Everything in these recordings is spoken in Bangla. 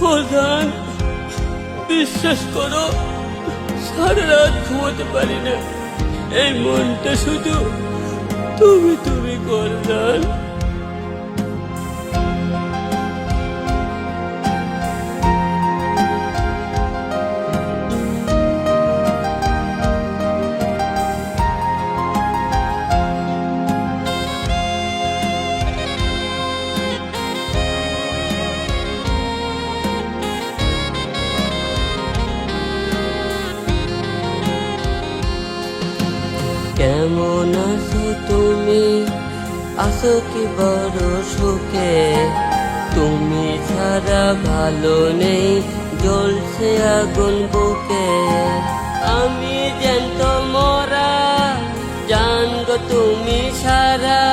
প্রধান বিশ্বাস করো সারা রাত ঘুমোতে পারি না। এই মনটা শুধু তুমি তুমি করদান কেমন আছো তুমি আছো কি বড় সুখে? তুমি ছাড়া ভালো নেই, জ্বলছে আগুন বুকে। আমি জ্যান্ত মরা, জানগো তুমি সারা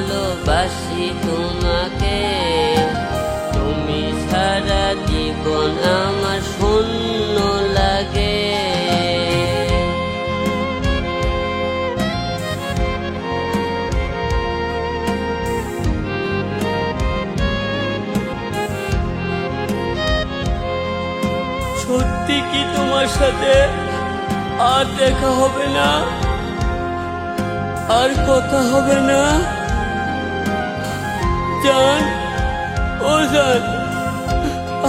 ভালোবাসি তোমাকে। তুমি সারা জীবন আমার শূন্য লাগে। সত্যি কি তোমার সাথে আর দেখা হবে না? আর কথা হবে না? জান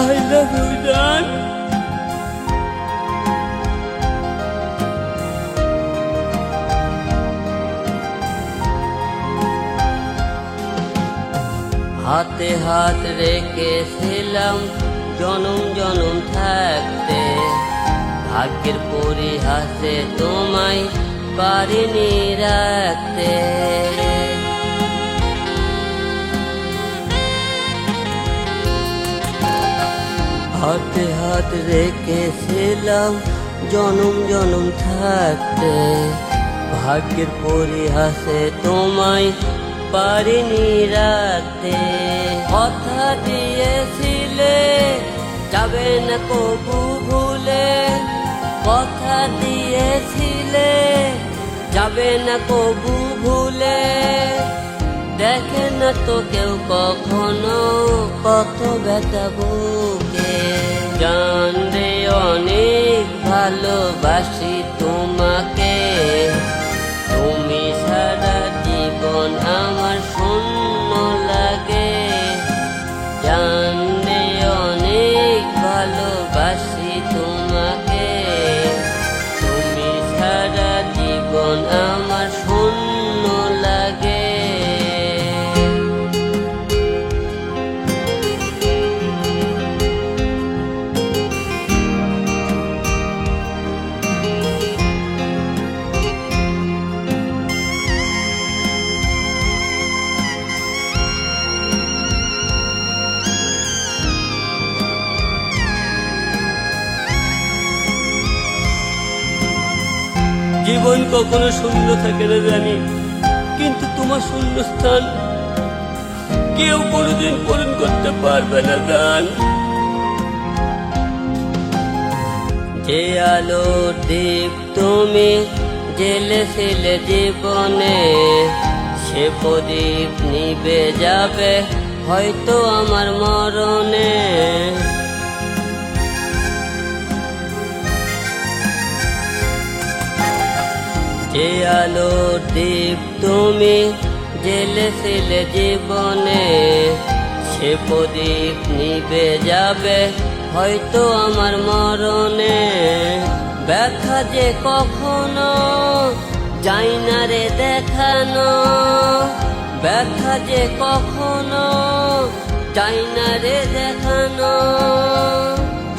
আই লাভ ইউ জান হাতে হাত রেখেছিলাম জনম জনম থাকতে। ভাগ্যের পরিহাসে তোমায় পারিনি রাখতে। হাতে হাত রেখেছিলাম জনম জনম থাকতে। ভাগ্যের পরিহাসে তোমায় পারিনি রাখতে। কথা দিয়েছিলে, যাবে না কবু ভুলে। কথা দিয়েছিলে, যাবে না কবু ভুলে। দেখে না তো কেউ কখনো কত ব্যথা বুকে জানরে অনেক ভালোবাসি তোমাকে। জীবন কখনো শূন্য থাকে না জানি কিন্তু তোমার শূন্য স্থান কেউ কোনোদিন পূরণ করতে পারবে না জান যে আলো দীপ তুমি জেলেছিলে জীবনে, সে প্রদীপ নিবে যাবে হয়তো আমার মরণে। যে আলো দীপ তুমি জেলেছিলে জীবনে, সে প্রদীপ নিবে যাবে হয়তো আমার মরণে। ব্যথা যে কখনো যাই না রে দেখানো, ব্যথা যে কখনো যাই না রে দেখানো।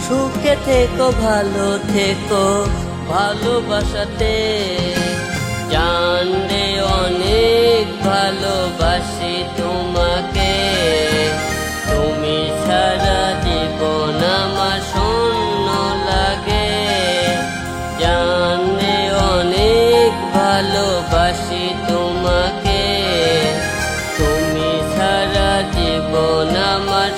সুখে থেকো, ভালো থেকো, ভালোবাসাতে জান রে অনেক ভালোবাসি তোমাকে। তুমি সারা জীবন আমার শূন্য লাগে। জান রে অনেক ভালোবাসি তোমাকে। তুমি সারা জীবন আমার